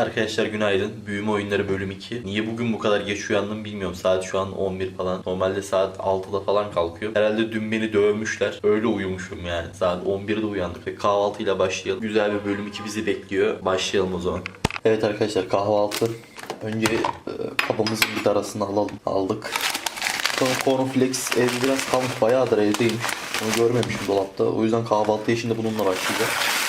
Arkadaşlar günaydın. Büyüme oyunları bölüm 2. Niye bugün bu kadar geç uyandım bilmiyorum. Saat şu an 11 falan. Normalde saat 6'da falan kalkıyor. Herhalde dün beni dövmüşler. Öyle uyumuşum yani. Saat 11'de uyandık ve kahvaltıyla başlayalım. Güzel bir bölüm 2 bizi bekliyor. Başlayalım o zaman. Evet arkadaşlar kahvaltı. Önce e, kabımızın bir arasını alalım. Aldık. Sonra cornflakes evde biraz kalmış. Bayağıdır evdeymiş. Onu görmemişim dolapta. O yüzden kahvaltı işinde bununla başlayacağım.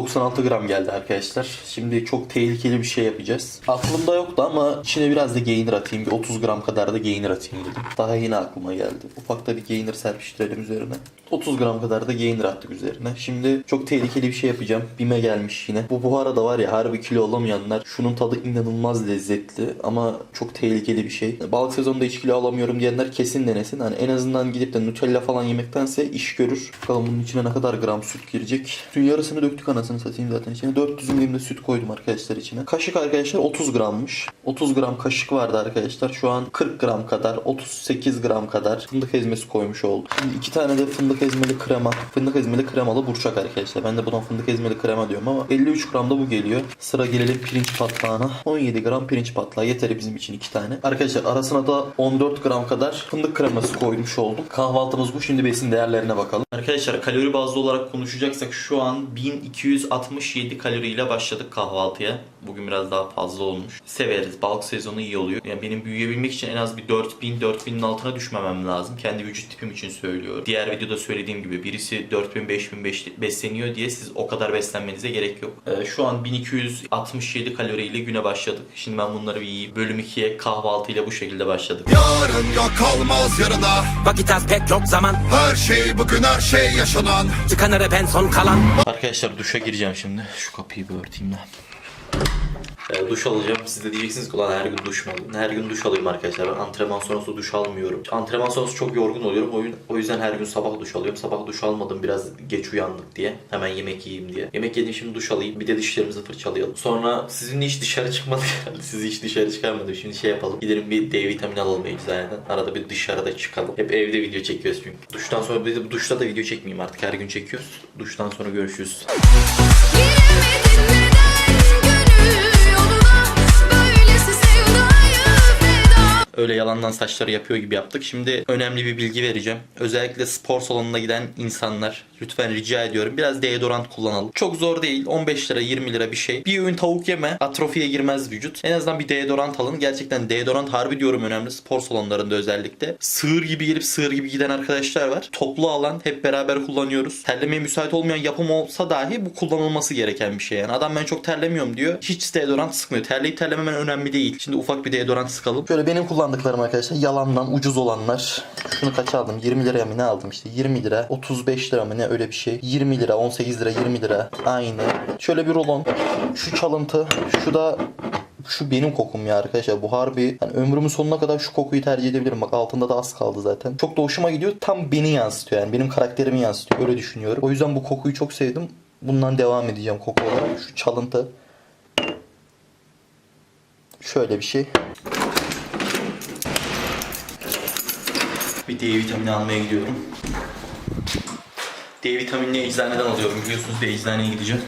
96 gram geldi arkadaşlar. Şimdi çok tehlikeli bir şey yapacağız. Aklımda yoktu ama içine biraz da gainer atayım. Bir 30 gram kadar da gainer atayım dedim. Daha yeni aklıma geldi. Ufakta bir gainer serpiştirelim üzerine. 30 gram kadar da gainer attık üzerine. Şimdi çok tehlikeli bir şey yapacağım. Bime gelmiş yine. Bu bu arada var ya harbi kilo alamayanlar şunun tadı inanılmaz lezzetli ama çok tehlikeli bir şey. Balık sezonunda hiç kilo alamıyorum diyenler kesin denesin. Hani en azından gidip de Nutella falan yemektense iş görür. Bakalım bunun içine ne kadar gram süt girecek. Suyun yarısını döktük anasını satayım zaten içine. 400 milim de süt koydum arkadaşlar içine. Kaşık arkadaşlar 30 grammış. 30 gram kaşık vardı arkadaşlar. Şu an 40 gram kadar, 38 gram kadar fındık ezmesi koymuş olduk. Şimdi iki tane de fındık ezmeli krema. Fındık ezmeli kremalı burçak arkadaşlar. Ben de buna fındık ezmeli krema diyorum ama 53 gram da bu geliyor. Sıra gelelim pirinç patlağına. 17 gram pirinç patlağı yeter bizim için iki tane. Arkadaşlar arasına da 14 gram kadar fındık kreması koymuş oldum. Kahvaltımız bu. Şimdi besin değerlerine bakalım. Arkadaşlar kalori bazlı olarak konuşacaksak şu an 1267 kaloriyle başladık kahvaltıya. Bugün biraz daha fazla olmuş. Severiz. Balık sezonu iyi oluyor. Yani benim büyüyebilmek için en az bir 4000 4000'in altına düşmemem lazım. Kendi vücut tipim için söylüyorum. Diğer videoda söylediğim gibi birisi 4000 5000 beş- besleniyor diye siz o kadar beslenmenize gerek yok. Ee, şu an 1267 kaloriyle güne başladık. Şimdi ben bunları bir yiyeyim. Bölüm 2'ye kahvaltıyla bu şekilde başladık. Yarın yok kalmaz yarına Vakit az pek yok zaman Her şey bugün her şey yaşanan Tıkanır hep en son kalan Arkadaşlar duşa gireceğim şimdi. Şu kapıyı bir örteyim de. Ee, duş alacağım. Siz de diyeceksiniz ki ulan her gün duş mu alayım? Her gün duş alayım arkadaşlar. Ben antrenman sonrası duş almıyorum. Antrenman sonrası çok yorgun oluyorum. O, yüzden- her gün sabah duş alıyorum. Sabah duş almadım biraz geç uyandık diye. Hemen yemek yiyeyim diye. Yemek yedim şimdi duş alayım. Bir de dişlerimizi fırçalayalım. Sonra sizinle hiç dışarı çıkmadık. Sizi hiç dışarı çıkarmadım. Şimdi şey yapalım. Gidelim bir D vitamini alalım eczaneden. Arada bir dışarıda çıkalım. Hep evde video çekiyoruz çünkü. Duştan sonra bir de duşta da video çekmeyeyim artık. Her gün çekiyoruz. Duştan sonra görüşürüz. Öyle yalandan saçları yapıyor gibi yaptık. Şimdi önemli bir bilgi vereceğim. Özellikle spor salonuna giden insanlar lütfen rica ediyorum biraz deodorant kullanalım. Çok zor değil. 15 lira 20 lira bir şey. Bir öğün tavuk yeme. Atrofiye girmez vücut. En azından bir deodorant alın. Gerçekten deodorant harbi diyorum önemli. Spor salonlarında özellikle. Sığır gibi gelip sığır gibi giden arkadaşlar var. Toplu alan hep beraber kullanıyoruz. Terlemeye müsait olmayan yapım olsa dahi bu kullanılması gereken bir şey. Yani adam ben çok terlemiyorum diyor. Hiç deodorant sıkmıyor. Terleyip terlememen önemli değil. Şimdi ufak bir deodorant sıkalım. Şöyle benim kullandıklarım arkadaşlar yalandan ucuz olanlar. Şunu kaça aldım? 20 liraya mı ne aldım işte? 20 lira, 35 lira mı ne öyle bir şey. 20 lira, 18 lira, 20 lira. Aynı. Şöyle bir rolon. Şu çalıntı. Şu da şu benim kokum ya arkadaşlar. Bu harbi yani ömrümün sonuna kadar şu kokuyu tercih edebilirim. Bak altında da az kaldı zaten. Çok da hoşuma gidiyor. Tam beni yansıtıyor yani. Benim karakterimi yansıtıyor. Öyle düşünüyorum. O yüzden bu kokuyu çok sevdim. Bundan devam edeceğim koku olarak. Şu çalıntı. Şöyle bir şey. D vitamini almaya gidiyorum. D vitaminini eczaneden alıyorum. Biliyorsunuz bir eczaneye gideceğim.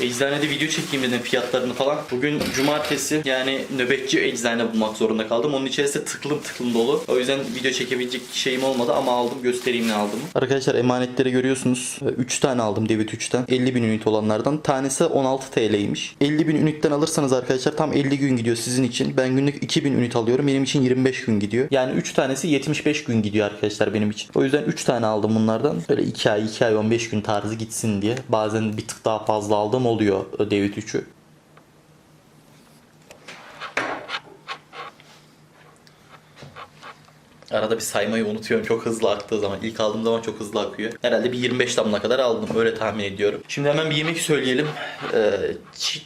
Eczanede video çekeyim dedim fiyatlarını falan. Bugün cumartesi yani nöbetçi eczane bulmak zorunda kaldım. Onun içerisinde tıklım tıklım dolu. O yüzden video çekebilecek şeyim olmadı ama aldım göstereyim ne aldım. Arkadaşlar emanetleri görüyorsunuz. 3 tane aldım David 3'ten. 50 bin ünit olanlardan. Tanesi 16 TL'ymiş. 50 bin ünitten alırsanız arkadaşlar tam 50 gün gidiyor sizin için. Ben günlük 2000 ünit alıyorum. Benim için 25 gün gidiyor. Yani 3 tanesi 75 gün gidiyor arkadaşlar benim için. O yüzden 3 tane aldım bunlardan. Böyle 2 ay 2 ay 15 gün tarzı gitsin diye. Bazen bir tık daha fazla aldığım oluyor David 3'ü. Arada bir saymayı unutuyorum çok hızlı aktığı zaman. İlk aldığım zaman çok hızlı akıyor. Herhalde bir 25 damla kadar aldım. Öyle tahmin ediyorum. Şimdi hemen bir yemek söyleyelim. Ee,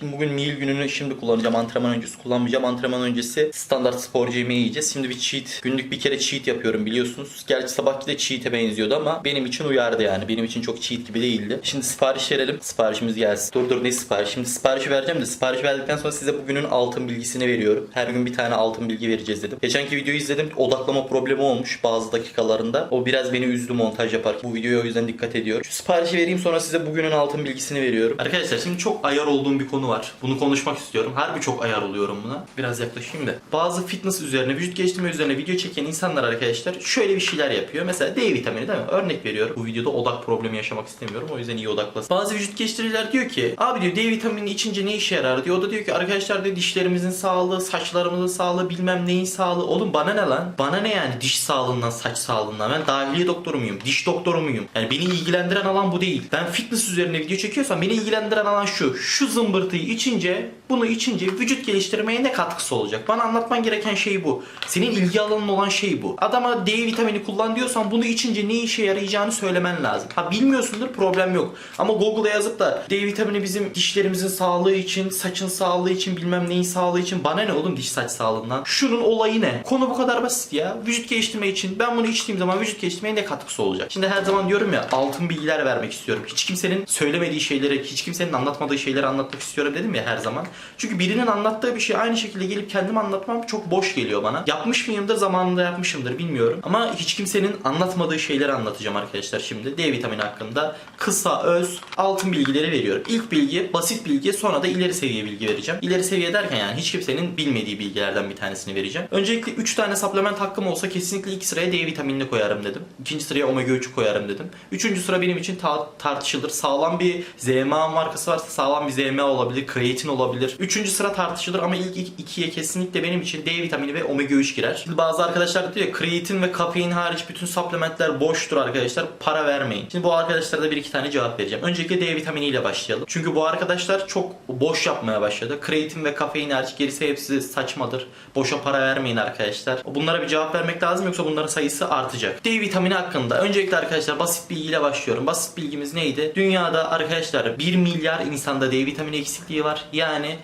bugün meal gününü şimdi kullanacağım. Antrenman öncesi kullanmayacağım. Antrenman öncesi standart sporcu yemeği yiyeceğiz. Şimdi bir cheat. Günlük bir kere cheat yapıyorum biliyorsunuz. Gerçi sabahki de cheat'e benziyordu ama benim için uyardı yani. Benim için çok cheat gibi değildi. Şimdi sipariş verelim. Siparişimiz gelsin. Dur dur ne sipariş? Şimdi siparişi vereceğim de sipariş verdikten sonra size bugünün altın bilgisini veriyorum. Her gün bir tane altın bilgi vereceğiz dedim. Geçenki videoyu izledim. Odaklama problemi problemi olmuş bazı dakikalarında. O biraz beni üzdü montaj yapar. Bu videoya o yüzden dikkat ediyorum. Şu siparişi vereyim sonra size bugünün altın bilgisini veriyorum. Arkadaşlar şimdi çok ayar olduğum bir konu var. Bunu konuşmak istiyorum. Harbi çok ayar oluyorum buna. Biraz yaklaşayım da. Bazı fitness üzerine, vücut geliştirme üzerine video çeken insanlar arkadaşlar şöyle bir şeyler yapıyor. Mesela D vitamini değil mi? Örnek veriyorum. Bu videoda odak problemi yaşamak istemiyorum. O yüzden iyi odaklasın. Bazı vücut geliştiriciler diyor ki abi diyor D vitamini içince ne işe yarar diyor. O da diyor ki arkadaşlar diyor dişlerimizin sağlığı, saçlarımızın sağlığı, bilmem neyin sağlığı. Oğlum bana ne lan? Bana ne yani diş sağlığından, saç sağlığından? Ben dahiliye doktoru muyum? Diş doktoru muyum? Yani beni ilgilendiren alan bu değil. Ben fitness üzerine video çekiyorsam beni ilgilendiren alan şu. Şu zımbırtıyı içince, bunu içince vücut geliştirmeye ne katkısı olacak? Bana anlatman gereken şey bu. Senin ilgi alanın olan şey bu. Adama D vitamini kullan diyorsan bunu içince ne işe yarayacağını söylemen lazım. Ha bilmiyorsundur problem yok. Ama Google'a yazıp da D vitamini bizim dişlerimizin sağlığı için, saçın sağlığı için, bilmem neyin sağlığı için bana ne oğlum diş saç sağlığından? Şunun olayı ne? Konu bu kadar basit ya. Vücut geliştirme için ben bunu içtiğim zaman vücut geliştirmeye ne katkısı olacak? Şimdi her zaman diyorum ya altın bilgiler vermek istiyorum. Hiç kimsenin söylemediği şeyleri, hiç kimsenin anlatmadığı şeyleri anlatmak istiyorum dedim ya her zaman. Çünkü birinin anlattığı bir şey aynı şekilde gelip kendim anlatmam çok boş geliyor bana. Yapmış mıyımdır zamanında yapmışımdır bilmiyorum. Ama hiç kimsenin anlatmadığı şeyleri anlatacağım arkadaşlar şimdi. D vitamini hakkında kısa, öz, altın bilgileri veriyorum. İlk bilgi basit bilgi sonra da ileri seviye bilgi vereceğim. İleri seviye derken yani hiç kimsenin bilmediği bilgilerden bir tanesini vereceğim. Öncelikle 3 tane supplement hakkım olsa kesinlikle ilk sıraya D vitaminini koyarım dedim. İkinci sıraya omega 3'ü koyarım dedim. Üçüncü sıra benim için ta- tartışılır. Sağlam bir ZMA markası varsa sağlam bir ZMA olabilir, kreatin olabilir. Üçüncü sıra tartışılır ama ilk ik- ikiye kesinlikle benim için D vitamini ve omega 3 girer. Şimdi bazı arkadaşlar da diyor ya kreatin ve kafein hariç bütün supplementler boştur arkadaşlar. Para vermeyin. Şimdi bu arkadaşlara da bir iki tane cevap vereceğim. Öncelikle D vitaminiyle başlayalım. Çünkü bu arkadaşlar çok boş yapmaya başladı. Kreatin ve kafein hariç gerisi hepsi saçmadır. Boşa para vermeyin arkadaşlar. Bunlara bir cevap vermek lazım yoksa bunların sayısı artacak. D vitamini hakkında öncelikle arkadaşlar basit bilgiyle başlıyorum. Basit bilgimiz neydi? Dünyada arkadaşlar 1 milyar insanda D vitamini eksikliği var. Yani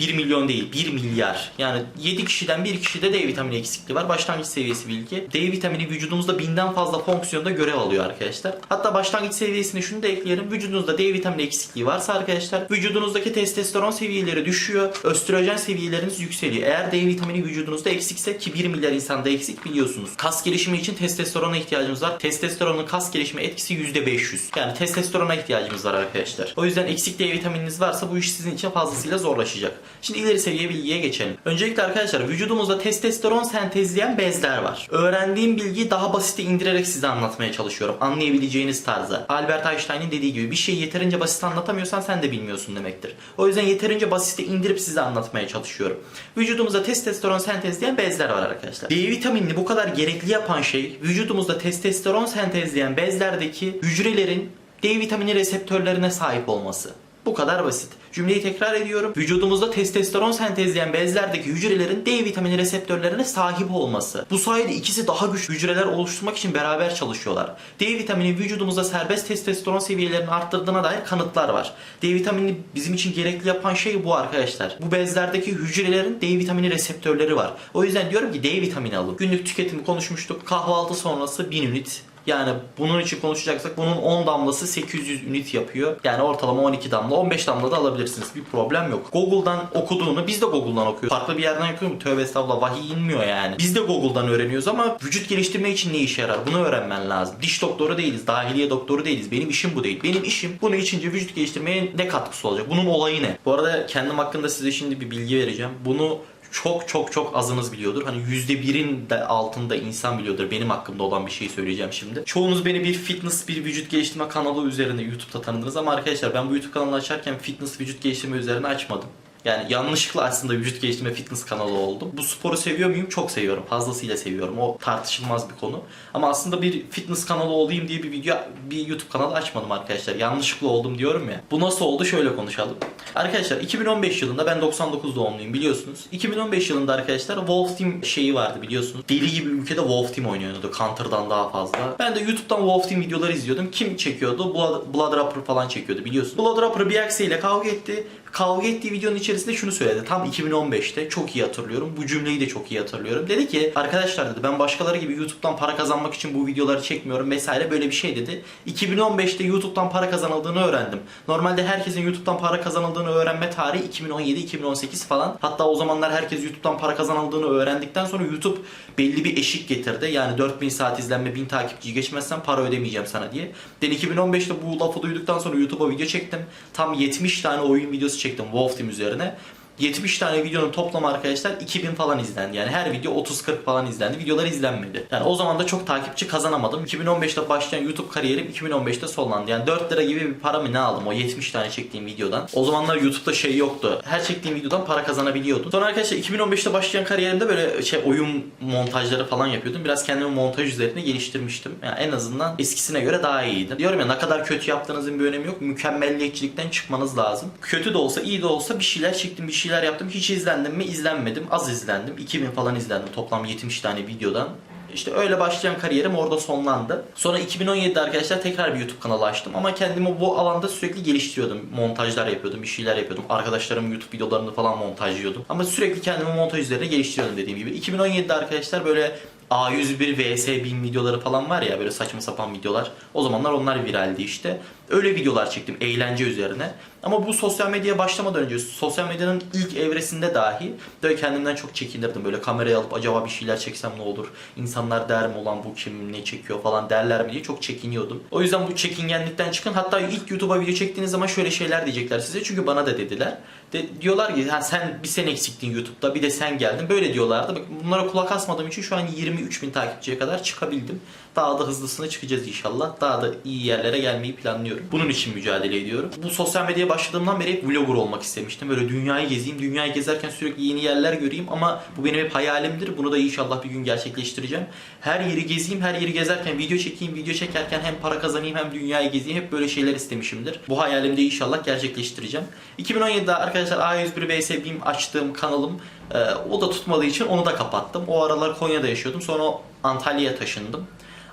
1 milyon değil 1 milyar. Yani 7 kişiden 1 kişide D vitamini eksikliği var. Başlangıç seviyesi bilgi. D vitamini vücudumuzda binden fazla fonksiyonda görev alıyor arkadaşlar. Hatta başlangıç seviyesine şunu da ekleyelim. Vücudunuzda D vitamini eksikliği varsa arkadaşlar vücudunuzdaki testosteron seviyeleri düşüyor. Östrojen seviyeleriniz yükseliyor. Eğer D vitamini vücudunuzda eksikse ki 1 milyar insanda eksik biliyorsunuz. Kas gelişimi için testosterona ihtiyacımız var. Testosteronun kas gelişimi etkisi %500. Yani testosterona ihtiyacımız var arkadaşlar. O yüzden eksik D vitamininiz varsa bu iş sizin için fazlasıyla zorlaşacak. Şimdi ileri seviye bilgiye geçelim. Öncelikle arkadaşlar vücudumuzda testosteron sentezleyen bezler var. Öğrendiğim bilgiyi daha basite indirerek size anlatmaya çalışıyorum. Anlayabileceğiniz tarzda. Albert Einstein'ın dediği gibi bir şeyi yeterince basit anlatamıyorsan sen de bilmiyorsun demektir. O yüzden yeterince basite indirip size anlatmaya çalışıyorum. Vücudumuzda testosteron sentezleyen bezler var arkadaşlar. D vitaminini bu kadar gerekli yapan şey vücudumuzda testosteron sentezleyen bezlerdeki hücrelerin D vitamini reseptörlerine sahip olması. Bu kadar basit. Cümleyi tekrar ediyorum. Vücudumuzda testosteron sentezleyen bezlerdeki hücrelerin D vitamini reseptörlerine sahip olması. Bu sayede ikisi daha güçlü hücreler oluşturmak için beraber çalışıyorlar. D vitamini vücudumuzda serbest testosteron seviyelerini arttırdığına dair kanıtlar var. D vitamini bizim için gerekli yapan şey bu arkadaşlar. Bu bezlerdeki hücrelerin D vitamini reseptörleri var. O yüzden diyorum ki D vitamini alın. Günlük tüketimi konuşmuştuk. Kahvaltı sonrası 1000 ünit yani bunun için konuşacaksak bunun 10 damlası 800 ünit yapıyor. Yani ortalama 12 damla 15 damla da alabilirsiniz. Bir problem yok. Google'dan okuduğunu biz de Google'dan okuyoruz. Farklı bir yerden mu? Tövbe estağfurullah vahiy inmiyor yani. Biz de Google'dan öğreniyoruz ama vücut geliştirme için ne işe yarar? Bunu öğrenmen lazım. Diş doktoru değiliz. Dahiliye doktoru değiliz. Benim işim bu değil. Benim işim bunu içince vücut geliştirmeye ne katkısı olacak? Bunun olayı ne? Bu arada kendim hakkında size şimdi bir bilgi vereceğim. Bunu çok çok çok azınız biliyordur. Hani yüzde birin de altında insan biliyordur. Benim hakkımda olan bir şey söyleyeceğim şimdi. Çoğunuz beni bir fitness, bir vücut geliştirme kanalı üzerine YouTube'da tanıdınız ama arkadaşlar ben bu YouTube kanalını açarken fitness, vücut geliştirme üzerine açmadım. Yani yanlışlıkla aslında vücut geliştirme fitness kanalı oldum. Bu sporu seviyor muyum? Çok seviyorum. Fazlasıyla seviyorum. O tartışılmaz bir konu. Ama aslında bir fitness kanalı olayım diye bir video, bir YouTube kanalı açmadım arkadaşlar. Yanlışlıkla oldum diyorum ya. Bu nasıl oldu? Şöyle konuşalım. Arkadaşlar 2015 yılında ben 99 doğumluyum biliyorsunuz. 2015 yılında arkadaşlar Wolf Team şeyi vardı biliyorsunuz. Deli gibi ülkede Wolf Team oynuyordu. Counter'dan daha fazla. Ben de YouTube'dan Wolf Team videoları izliyordum. Kim çekiyordu? Blood, Blood Rapper falan çekiyordu biliyorsunuz. Blood Rapper bir ile kavga etti kavga ettiği videonun içerisinde şunu söyledi. Tam 2015'te çok iyi hatırlıyorum. Bu cümleyi de çok iyi hatırlıyorum. Dedi ki arkadaşlar dedi ben başkaları gibi YouTube'dan para kazanmak için bu videoları çekmiyorum vesaire böyle bir şey dedi. 2015'te YouTube'dan para kazanıldığını öğrendim. Normalde herkesin YouTube'dan para kazanıldığını öğrenme tarihi 2017-2018 falan. Hatta o zamanlar herkes YouTube'dan para kazanıldığını öğrendikten sonra YouTube belli bir eşik getirdi. Yani 4000 saat izlenme 1000 takipçiyi geçmezsen para ödemeyeceğim sana diye. Ben 2015'te bu lafı duyduktan sonra YouTube'a video çektim. Tam 70 tane oyun videosu çektim Wolf Team üzerine. 70 tane videonun toplamı arkadaşlar 2000 falan izlendi. Yani her video 30-40 falan izlendi. Videolar izlenmedi. Yani o zaman da çok takipçi kazanamadım. 2015'te başlayan YouTube kariyerim 2015'te sonlandı. Yani 4 lira gibi bir para mı ne aldım o 70 tane çektiğim videodan. O zamanlar YouTube'da şey yoktu. Her çektiğim videodan para kazanabiliyordum. Sonra arkadaşlar 2015'te başlayan kariyerimde böyle şey oyun montajları falan yapıyordum. Biraz kendimi montaj üzerine geliştirmiştim. Yani en azından eskisine göre daha iyiydim. Diyorum ya ne kadar kötü yaptığınızın bir önemi yok. Mükemmelliyetçilikten çıkmanız lazım. Kötü de olsa iyi de olsa bir şeyler çektim bir şeyler yaptım. Hiç izlendim mi? İzlenmedim. Az izlendim. 2000 falan izlendim toplam 70 tane videodan. İşte öyle başlayan kariyerim orada sonlandı. Sonra 2017'de arkadaşlar tekrar bir YouTube kanalı açtım. Ama kendimi bu alanda sürekli geliştiriyordum. Montajlar yapıyordum, bir şeyler yapıyordum. Arkadaşlarımın YouTube videolarını falan montajlıyordum. Ama sürekli kendimi montaj üzerine geliştiriyordum dediğim gibi. 2017'de arkadaşlar böyle A101 vs 1000 videoları falan var ya böyle saçma sapan videolar. O zamanlar onlar viraldi işte. Öyle videolar çektim eğlence üzerine. Ama bu sosyal medyaya başlamadan önce sosyal medyanın ilk evresinde dahi böyle kendimden çok çekinirdim. Böyle kamerayı alıp acaba bir şeyler çeksem ne olur? İnsanlar der mi olan bu kim ne çekiyor falan derler mi diye çok çekiniyordum. O yüzden bu çekingenlikten çıkın. Hatta ilk YouTube'a video çektiğiniz zaman şöyle şeyler diyecekler size. Çünkü bana da dediler. De, diyorlar ki ha, sen bir sen eksiktin YouTube'da bir de sen geldin. Böyle diyorlardı. Bak, bunlara kulak asmadığım için şu an 23 bin takipçiye kadar çıkabildim. Daha da hızlısına çıkacağız inşallah. Daha da iyi yerlere gelmeyi planlıyorum. Bunun için mücadele ediyorum. Bu sosyal medyaya başladığımdan beri hep vlogger olmak istemiştim. Böyle dünyayı gezeyim. Dünyayı gezerken sürekli yeni yerler göreyim ama bu benim hep hayalimdir. Bunu da inşallah bir gün gerçekleştireceğim. Her yeri gezeyim, her yeri gezerken video çekeyim, video çekerken hem para kazanayım hem dünyayı gezeyim. Hep böyle şeyler istemişimdir. Bu hayalimi de inşallah gerçekleştireceğim. 2017'de arkadaşlar A101 vs BİM açtığım kanalım e, o da tutmadığı için onu da kapattım. O aralar Konya'da yaşıyordum. Sonra Antalya'ya taşındım.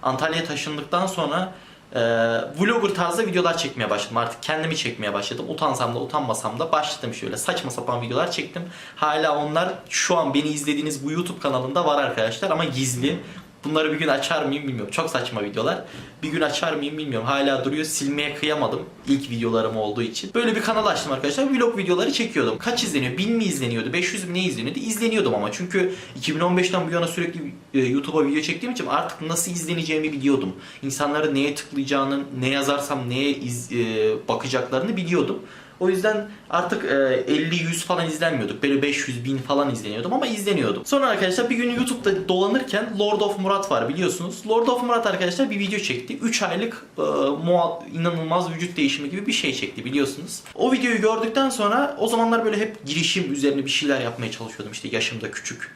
Antalya'ya taşındıktan sonra e, vlogger tarzda videolar çekmeye başladım. Artık kendimi çekmeye başladım. Utansam da utanmasam da başladım şöyle saçma sapan videolar çektim. Hala onlar şu an beni izlediğiniz bu YouTube kanalında var arkadaşlar ama gizli. Bunları bir gün açar mıyım bilmiyorum. Çok saçma videolar. Bir gün açar mıyım bilmiyorum. Hala duruyor. Silmeye kıyamadım. İlk videolarım olduğu için. Böyle bir kanal açtım arkadaşlar. Vlog videoları çekiyordum. Kaç izleniyor? 1000 mi izleniyordu? 500 mi ne izleniyordu? İzleniyordum ama. Çünkü 2015'ten bu yana sürekli e, YouTube'a video çektiğim için artık nasıl izleneceğimi biliyordum. İnsanların neye tıklayacağını, ne yazarsam neye iz, e, bakacaklarını biliyordum. O yüzden artık e, 50-100 falan izlenmiyorduk. Böyle 500 bin falan izleniyordum ama izleniyordum. Sonra arkadaşlar bir gün YouTube'da dolanırken Lord of Murat var biliyorsunuz. Lord of Murat arkadaşlar bir video çekti. 3 aylık e, inanılmaz vücut değişimi gibi bir şey çekti biliyorsunuz. O videoyu gördükten sonra o zamanlar böyle hep girişim üzerine bir şeyler yapmaya çalışıyordum. İşte yaşımda küçük.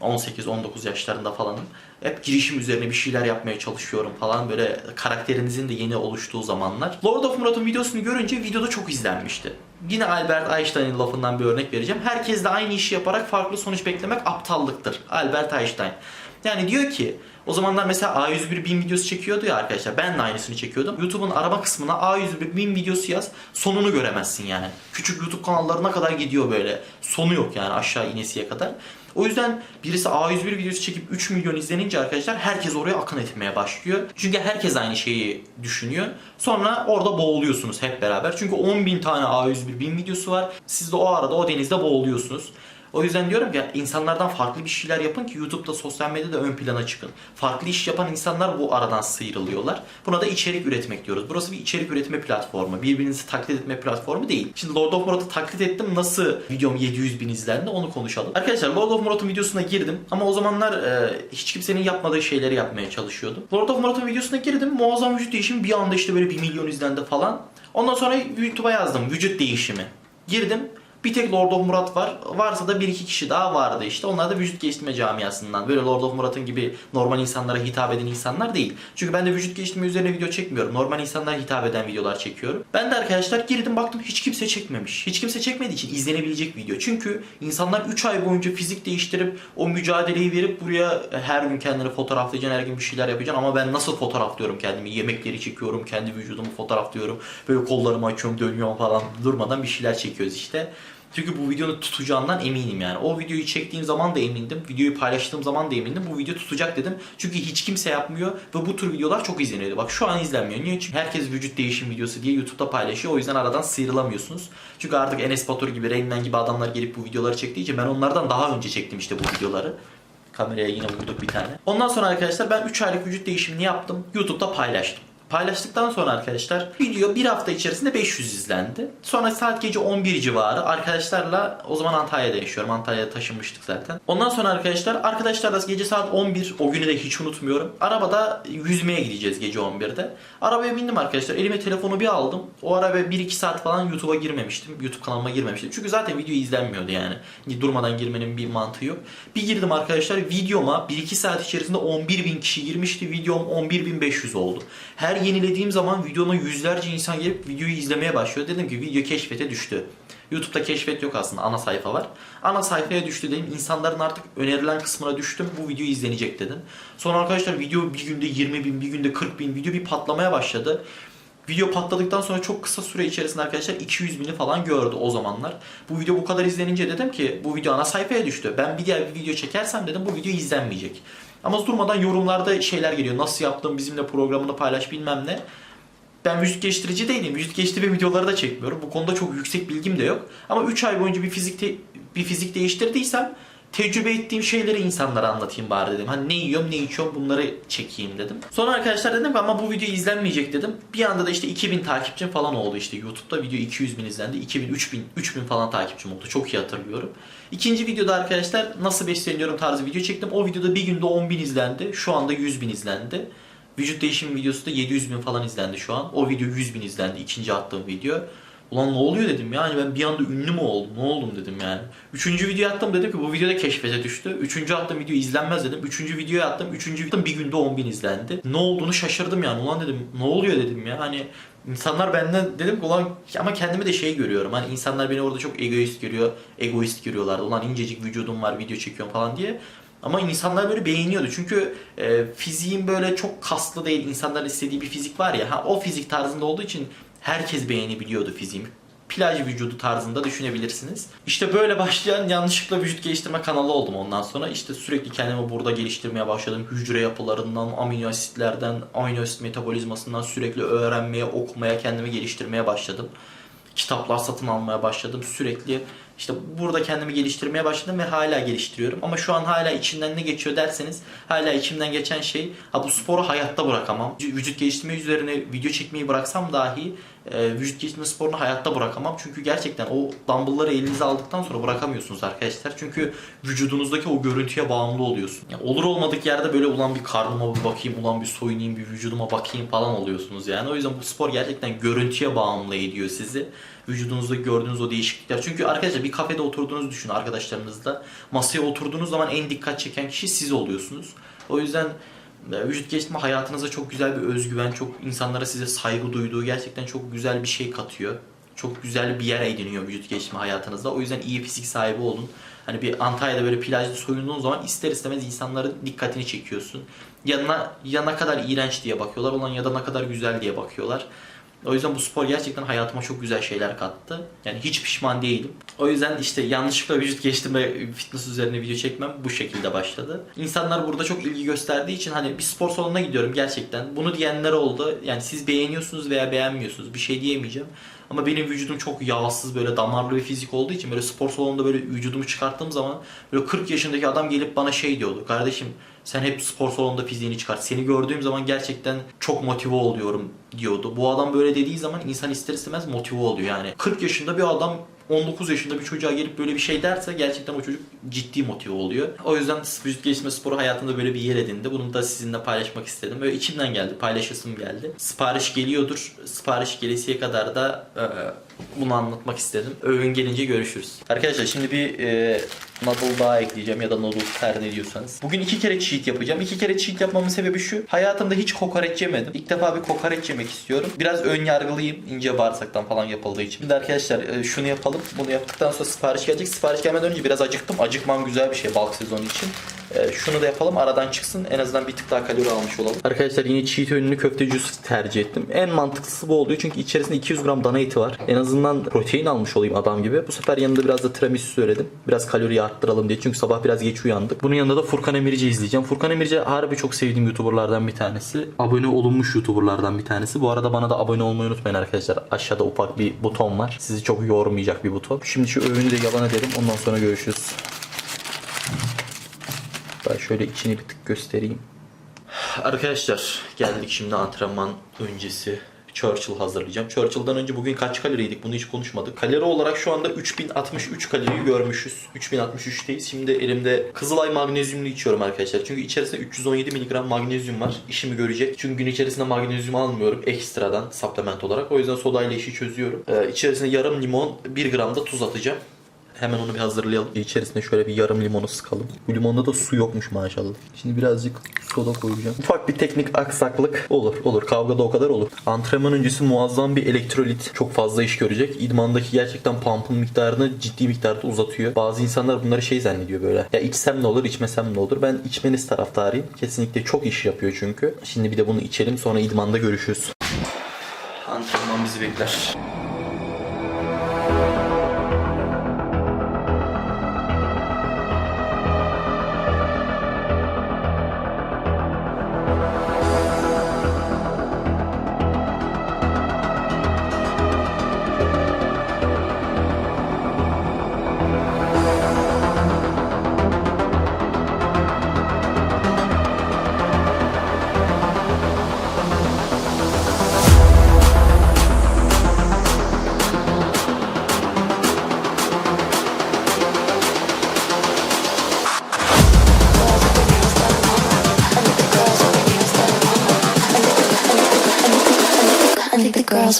18-19 yaşlarında falanım. Hep girişim üzerine bir şeyler yapmaya çalışıyorum falan böyle karakterinizin de yeni oluştuğu zamanlar. Lord of Murat'ın videosunu görünce videoda çok izlenmişti. Yine Albert Einstein'ın lafından bir örnek vereceğim. Herkes de aynı işi yaparak farklı sonuç beklemek aptallıktır. Albert Einstein. Yani diyor ki o zamanlar mesela A101 bin videosu çekiyordu ya arkadaşlar. Ben de aynısını çekiyordum. YouTube'un arama kısmına A101 bin videosu yaz. Sonunu göremezsin yani. Küçük YouTube kanallarına kadar gidiyor böyle. Sonu yok yani aşağı inesiye kadar. O yüzden birisi A101 videosu çekip 3 milyon izlenince arkadaşlar herkes oraya akın etmeye başlıyor. Çünkü herkes aynı şeyi düşünüyor. Sonra orada boğuluyorsunuz hep beraber. Çünkü 10 bin tane A101 bin videosu var. Siz de o arada o denizde boğuluyorsunuz. O yüzden diyorum ki insanlardan farklı bir şeyler yapın ki YouTube'da, sosyal medyada ön plana çıkın. Farklı iş yapan insanlar bu aradan sıyrılıyorlar. Buna da içerik üretmek diyoruz. Burası bir içerik üretme platformu. Birbirinizi taklit etme platformu değil. Şimdi Lord of Murat'ı taklit ettim. Nasıl videom 700 bin izlendi onu konuşalım. Arkadaşlar Lord of Murat'ın videosuna girdim. Ama o zamanlar e, hiç kimsenin yapmadığı şeyleri yapmaya çalışıyordum. Lord of Murat'ın videosuna girdim. Muazzam vücut değişimi bir anda işte böyle 1 milyon izlendi falan. Ondan sonra YouTube'a yazdım vücut değişimi. Girdim. Bir tek Lord of Murat var. Varsa da bir iki kişi daha vardı işte. Onlar da vücut geliştirme camiasından. Böyle Lord of Murat'ın gibi normal insanlara hitap eden insanlar değil. Çünkü ben de vücut geliştirme üzerine video çekmiyorum. Normal insanlara hitap eden videolar çekiyorum. Ben de arkadaşlar girdim baktım hiç kimse çekmemiş. Hiç kimse çekmediği için izlenebilecek video. Çünkü insanlar 3 ay boyunca fizik değiştirip o mücadeleyi verip buraya her gün kendini fotoğraflayacaksın, her gün bir şeyler yapacaksın. Ama ben nasıl fotoğraflıyorum kendimi? Yemekleri çekiyorum, kendi vücudumu fotoğraflıyorum. Böyle kollarımı açıyorum, dönüyorum falan durmadan bir şeyler çekiyoruz işte. Çünkü bu videonun tutacağından eminim yani. O videoyu çektiğim zaman da emindim. Videoyu paylaştığım zaman da emindim. Bu video tutacak dedim. Çünkü hiç kimse yapmıyor ve bu tür videolar çok izleniyordu. Bak şu an izlenmiyor. Niye? Çünkü herkes vücut değişim videosu diye YouTube'da paylaşıyor. O yüzden aradan sıyrılamıyorsunuz. Çünkü artık Enes Batur gibi, Rain Man gibi adamlar gelip bu videoları çektiği için ben onlardan daha önce çektim işte bu videoları. Kameraya yine vurduk bir tane. Ondan sonra arkadaşlar ben 3 aylık vücut değişimini yaptım. YouTube'da paylaştım. Paylaştıktan sonra arkadaşlar video bir hafta içerisinde 500 izlendi. Sonra saat gece 11 civarı arkadaşlarla o zaman Antalya'da yaşıyorum. Antalya'ya taşınmıştık zaten. Ondan sonra arkadaşlar arkadaşlarla gece saat 11 o günü de hiç unutmuyorum. Arabada yüzmeye gideceğiz gece 11'de. Arabaya bindim arkadaşlar. Elime telefonu bir aldım. O ara ve 1-2 saat falan YouTube'a girmemiştim. YouTube kanalıma girmemiştim. Çünkü zaten video izlenmiyordu yani. Durmadan girmenin bir mantığı yok. Bir girdim arkadaşlar videoma 1-2 saat içerisinde 11.000 kişi girmişti. Videom 11.500 oldu. Her yenilediğim zaman videoma yüzlerce insan gelip videoyu izlemeye başlıyor. Dedim ki video keşfete düştü. YouTube'da keşfet yok aslında ana sayfa var. Ana sayfaya düştü dedim. İnsanların artık önerilen kısmına düştüm. Bu video izlenecek dedim. Sonra arkadaşlar video bir günde 20 bin, bir günde 40 bin video bir patlamaya başladı. Video patladıktan sonra çok kısa süre içerisinde arkadaşlar 200 bini falan gördü o zamanlar. Bu video bu kadar izlenince dedim ki bu video ana sayfaya düştü. Ben bir diğer bir video çekersem dedim bu video izlenmeyecek. Ama durmadan yorumlarda şeyler geliyor. Nasıl yaptın bizimle programını paylaş bilmem ne. Ben vücut geliştirici değilim. Vücut geliştirme videoları da çekmiyorum. Bu konuda çok yüksek bilgim de yok. Ama 3 ay boyunca bir fizik bir fizik değiştirdiysem tecrübe ettiğim şeyleri insanlara anlatayım bari dedim. Hani ne yiyorum ne içiyorum bunları çekeyim dedim. Sonra arkadaşlar dedim ki ama bu video izlenmeyecek dedim. Bir anda da işte 2000 takipçim falan oldu işte YouTube'da. Video 200 bin izlendi. 2000, 3000, 3000 falan takipçim oldu. Çok iyi hatırlıyorum. İkinci videoda arkadaşlar nasıl besleniyorum tarzı video çektim. O videoda bir günde 10 bin izlendi. Şu anda 100 bin izlendi. Vücut değişim videosu da 700 bin falan izlendi şu an. O video 100 bin izlendi. ikinci attığım video. Ulan ne oluyor dedim yani ben bir anda ünlü mü oldum ne oldum dedim yani. Üçüncü video attım dedim ki bu video da keşfete düştü. Üçüncü attığım video izlenmez dedim. Üçüncü videoya attım. Üçüncü video bir günde 10 bin izlendi. Ne olduğunu şaşırdım yani. Ulan dedim ne oluyor dedim ya. Hani insanlar benden dedim ki ulan ama kendimi de şey görüyorum. Hani insanlar beni orada çok egoist görüyor. Egoist görüyorlar. Ulan incecik vücudum var video çekiyorum falan diye. Ama insanlar böyle beğeniyordu. Çünkü e, fiziğim böyle çok kaslı değil. İnsanların istediği bir fizik var ya. Ha, o fizik tarzında olduğu için herkes beğenebiliyordu fiziğimi. Plaj vücudu tarzında düşünebilirsiniz. İşte böyle başlayan yanlışlıkla vücut geliştirme kanalı oldum ondan sonra. İşte sürekli kendimi burada geliştirmeye başladım. Hücre yapılarından, amino asitlerden, amino asit metabolizmasından sürekli öğrenmeye, okumaya, kendimi geliştirmeye başladım. Kitaplar satın almaya başladım. Sürekli işte burada kendimi geliştirmeye başladım ve hala geliştiriyorum. Ama şu an hala içimden ne geçiyor derseniz hala içimden geçen şey ha bu sporu hayatta bırakamam. Vü- Vücut geliştirme üzerine video çekmeyi bıraksam dahi e, vücut geliştirme sporunu hayatta bırakamam. Çünkü gerçekten o dumbbellları elinize aldıktan sonra bırakamıyorsunuz arkadaşlar. Çünkü vücudunuzdaki o görüntüye bağımlı oluyorsun. Yani olur olmadık yerde böyle ulan bir karnıma bir bakayım, ulan bir soyunayım, bir vücuduma bakayım falan oluyorsunuz yani. O yüzden bu spor gerçekten görüntüye bağımlı ediyor sizi. Vücudunuzda gördüğünüz o değişiklikler. Çünkü arkadaşlar bir kafede oturduğunuzu düşünün arkadaşlarınızla. Masaya oturduğunuz zaman en dikkat çeken kişi siz oluyorsunuz. O yüzden vücut geliştirme hayatınıza çok güzel bir özgüven, çok insanlara size saygı duyduğu gerçekten çok güzel bir şey katıyor. Çok güzel bir yer ediniyor vücut geliştirme hayatınızda. O yüzden iyi fizik sahibi olun. Hani bir Antalya'da böyle plajda soyunduğun zaman ister istemez insanların dikkatini çekiyorsun. Yanına ya ne kadar iğrenç diye bakıyorlar olan ya da ne kadar güzel diye bakıyorlar. O yüzden bu spor gerçekten hayatıma çok güzel şeyler kattı. Yani hiç pişman değilim. O yüzden işte yanlışlıkla vücut geliştirme fitness üzerine video çekmem bu şekilde başladı. İnsanlar burada çok ilgi gösterdiği için hani bir spor salonuna gidiyorum gerçekten. Bunu diyenler oldu. Yani siz beğeniyorsunuz veya beğenmiyorsunuz. Bir şey diyemeyeceğim. Ama benim vücudum çok yağsız böyle damarlı bir fizik olduğu için böyle spor salonunda böyle vücudumu çıkarttığım zaman böyle 40 yaşındaki adam gelip bana şey diyordu. Kardeşim sen hep spor salonunda fiziğini çıkart. Seni gördüğüm zaman gerçekten çok motive oluyorum diyordu. Bu adam böyle dediği zaman insan ister istemez motive oluyor yani. 40 yaşında bir adam 19 yaşında bir çocuğa gelip böyle bir şey derse gerçekten o çocuk ciddi motive oluyor. O yüzden vücut geliştirme sporu hayatımda böyle bir yer edindi. Bunu da sizinle paylaşmak istedim. Böyle içimden geldi, paylaşasım geldi. Sipariş geliyordur. Sipariş gelesiye kadar da Bunu anlatmak istedim. Öğün gelince görüşürüz. Arkadaşlar şimdi bir e, noodle daha ekleyeceğim ya da noodle her ne diyorsanız. Bugün iki kere cheat yapacağım. İki kere cheat yapmamın sebebi şu. Hayatımda hiç kokoreç yemedim. İlk defa bir kokoreç yemek istiyorum. Biraz ön yargılıyım. ince bağırsaktan falan yapıldığı için. Şimdi arkadaşlar e, şunu yapalım. Bunu yaptıktan sonra sipariş gelecek. Sipariş gelmeden önce biraz acıktım. Acıkmam güzel bir şey balk sezonu için. E, şunu da yapalım aradan çıksın. En azından bir tık daha kalori almış olalım. Arkadaşlar yine cheat öğününü köfteci Yusuf tercih ettim. En mantıklısı bu oluyor çünkü içerisinde 200 gram dana eti var. En azından protein almış olayım adam gibi. Bu sefer yanında biraz da tiramisu söyledim. Biraz kaloriyi arttıralım diye. Çünkü sabah biraz geç uyandık. Bunun yanında da Furkan Emirci izleyeceğim. Furkan Emirci harbi çok sevdiğim YouTuber'lardan bir tanesi. Abone olunmuş YouTuber'lardan bir tanesi. Bu arada bana da abone olmayı unutmayın arkadaşlar. Aşağıda ufak bir buton var. Sizi çok yormayacak bir buton. Şimdi şu öğünü de yalan edelim. Ondan sonra görüşürüz. Ben şöyle içini bir tık göstereyim. Arkadaşlar geldik şimdi antrenman öncesi Churchill hazırlayacağım. Churchill'dan önce bugün kaç kaloriydik bunu hiç konuşmadık. Kalori olarak şu anda 3063 kaloriyi görmüşüz. 3063'teyiz. Şimdi elimde Kızılay magnezyumlu içiyorum arkadaşlar. Çünkü içerisinde 317 mg magnezyum var. İşimi görecek. Çünkü gün içerisinde magnezyum almıyorum ekstradan supplement olarak. O yüzden sodayla işi çözüyorum. Ee, içerisine yarım limon 1 gram da tuz atacağım. Hemen onu bir hazırlayalım. İçerisine şöyle bir yarım limonu sıkalım. Bu limonda da su yokmuş maşallah. Şimdi birazcık soda koyacağım. Ufak bir teknik aksaklık olur. Olur. Kavgada o kadar olur. Antrenman öncesi muazzam bir elektrolit çok fazla iş görecek. İdmandaki gerçekten pump'ın miktarını ciddi miktarda uzatıyor. Bazı insanlar bunları şey zannediyor böyle. Ya içsem ne olur, içmesem ne olur. Ben içmeniz taraftarıyım. Kesinlikle çok iş yapıyor çünkü. Şimdi bir de bunu içelim sonra idmanda görüşürüz. Antrenman bizi bekler.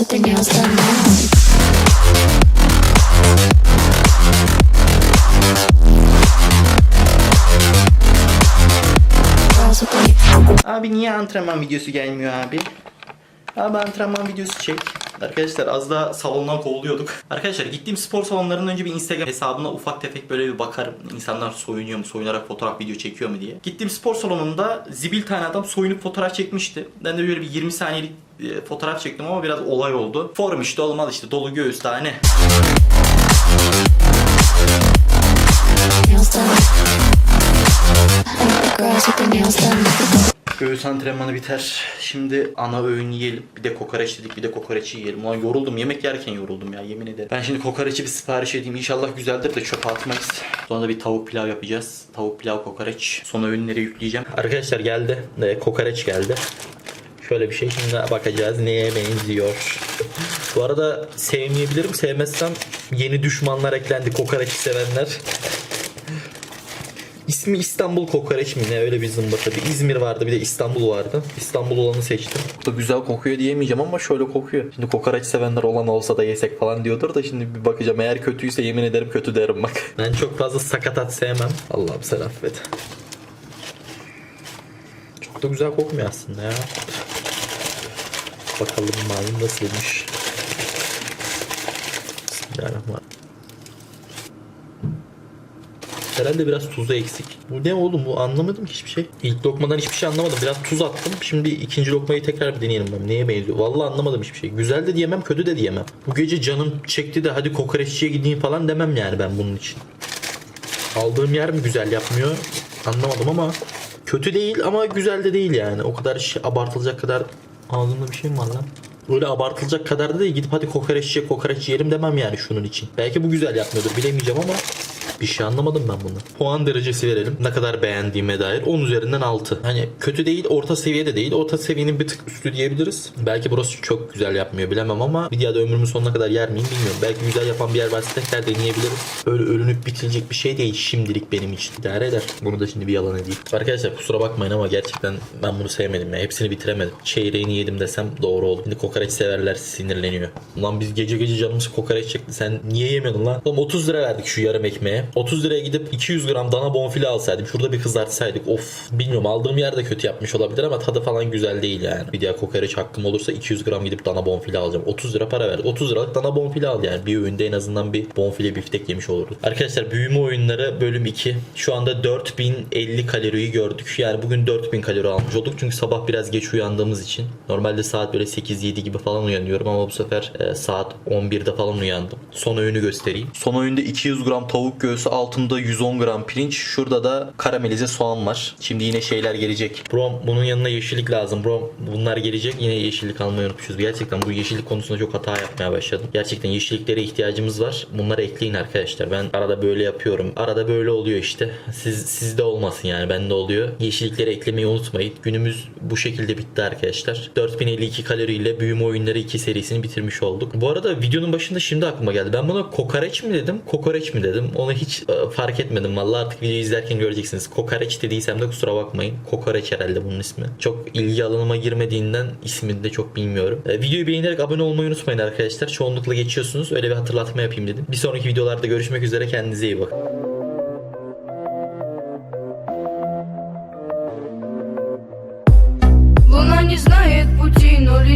Girls with their Abi niye antrenman videosu gelmiyor abi? Abi antrenman videosu çek. Arkadaşlar az daha salondan kovuluyorduk. Arkadaşlar gittiğim spor salonlarından önce bir Instagram hesabına ufak tefek böyle bir bakarım. İnsanlar soyunuyor mu, soyunarak fotoğraf video çekiyor mu diye. Gittiğim spor salonunda zibil tane adam soyunup fotoğraf çekmişti. Ben de böyle bir 20 saniyelik e, fotoğraf çektim ama biraz olay oldu. Form işte olmaz işte dolu göğüs tane. nails. Göğüs antrenmanı biter. Şimdi ana öğün yiyelim. Bir de kokoreç dedik bir de kokoreçi yiyelim. Ulan yoruldum. Yemek yerken yoruldum ya yemin ederim. Ben şimdi kokoreçi bir sipariş edeyim. İnşallah güzeldir de çöpe atmayız. Sonra da bir tavuk pilav yapacağız. Tavuk pilav kokoreç. Son öğünleri yükleyeceğim. Arkadaşlar geldi. Ee, kokoreç geldi. Şöyle bir şey şimdi bakacağız neye benziyor. Bu arada sevmeyebilirim. Sevmezsem yeni düşmanlar eklendi. Kokoreçi sevenler. İsmi İstanbul Kokoreç mi ne öyle bir zımbırtı. Bir İzmir vardı bir de İstanbul vardı. İstanbul olanı seçtim. Bu da güzel kokuyor diyemeyeceğim ama şöyle kokuyor. Şimdi kokoreç sevenler olan olsa da yesek falan diyordur da şimdi bir bakacağım. Eğer kötüyse yemin ederim kötü derim bak. Ben çok fazla sakatat sevmem. Allah'ım sen affet. Çok da güzel kokmuyor aslında ya. Bakalım mayın nasılmış. Bismillahirrahmanirrahim. Herhalde biraz tuzu eksik. Bu ne oğlum bu anlamadım ki hiçbir şey. İlk lokmadan hiçbir şey anlamadım. Biraz tuz attım. Şimdi ikinci lokmayı tekrar bir deneyelim ben. Neye benziyor? Vallahi anlamadım hiçbir şey. Güzel de diyemem, kötü de diyemem. Bu gece canım çekti de hadi kokoreççiye gideyim falan demem yani ben bunun için. Aldığım yer mi güzel yapmıyor? Anlamadım ama kötü değil ama güzel de değil yani. O kadar şey, abartılacak kadar ağzımda bir şey mi var lan? Öyle abartılacak kadar da değil. Gidip hadi kokoreççiye kokoreç yiyelim demem yani şunun için. Belki bu güzel yapmıyordur bilemeyeceğim ama Bir şey anlamadım ben bundan. Puan derecesi verelim. Ne kadar beğendiğime dair. 10 üzerinden 6. Hani kötü değil, orta seviyede değil. Orta seviyenin bir tık üstü diyebiliriz. Belki burası çok güzel yapmıyor bilemem ama videoda ömrümün sonuna kadar yer miyim bilmiyorum. Belki güzel yapan bir yer varsa tekrar deneyebiliriz. Öyle ölünüp bitirecek bir şey değil şimdilik benim için. İdare eder. Bunu da şimdi bir yalan edeyim. Arkadaşlar kusura bakmayın ama gerçekten ben bunu sevmedim ya. Hepsini bitiremedim. Çeyreğini yedim desem doğru olur. Şimdi kokoreç severler sinirleniyor. Ulan biz gece gece canımız kokoreç çekti. Sen niye yemiyordun lan? Oğlum 30 lira verdik şu yarım ekmeğe. 30 liraya gidip 200 gram dana bonfile alsaydım. Şurada bir kızartsaydık. Of bilmiyorum aldığım yer de kötü yapmış olabilir ama tadı falan güzel değil yani. Bir daha kokoreç hakkım olursa 200 gram gidip dana bonfile alacağım. 30 lira para verdik. 30 liralık dana bonfile al yani. Bir öğünde en azından bir bonfile biftek yemiş oluruz. Arkadaşlar büyüme oyunları bölüm 2. Şu anda 4050 kaloriyi gördük. Yani bugün 4000 kalori almış olduk. Çünkü sabah biraz geç uyandığımız için. Normalde saat böyle 8-7 gibi falan uyanıyorum ama bu sefer e, saat 11'de falan uyandım. Son öğünü göstereyim. Son öğünde 200 gram tavuk göğsü altında 110 gram pirinç. Şurada da karamelize soğan var. Şimdi yine şeyler gelecek. Brom bunun yanına yeşillik lazım. Brom bunlar gelecek. Yine yeşillik almayı unutmuşuz. Gerçekten bu yeşillik konusunda çok hata yapmaya başladım. Gerçekten yeşilliklere ihtiyacımız var. Bunları ekleyin arkadaşlar. Ben arada böyle yapıyorum. Arada böyle oluyor işte. Siz sizde olmasın yani. Bende oluyor. Yeşillikleri eklemeyi unutmayın. Günümüz bu şekilde bitti arkadaşlar. 4052 kaloriyle büyüme oyunları 2 serisini bitirmiş olduk. Bu arada videonun başında şimdi aklıma geldi. Ben buna kokoreç mi dedim? Kokoreç mi dedim? Onu hiç e, fark etmedim. Vallahi artık videoyu izlerken göreceksiniz. Kokoreç dediysem de kusura bakmayın. Kokoreç herhalde bunun ismi. Çok ilgi alanıma girmediğinden ismini de çok bilmiyorum. E, videoyu beğenerek abone olmayı unutmayın arkadaşlar. Çoğunlukla geçiyorsunuz. Öyle bir hatırlatma yapayım dedim. Bir sonraki videolarda görüşmek üzere. Kendinize iyi bakın. Луна не знает пути, но летит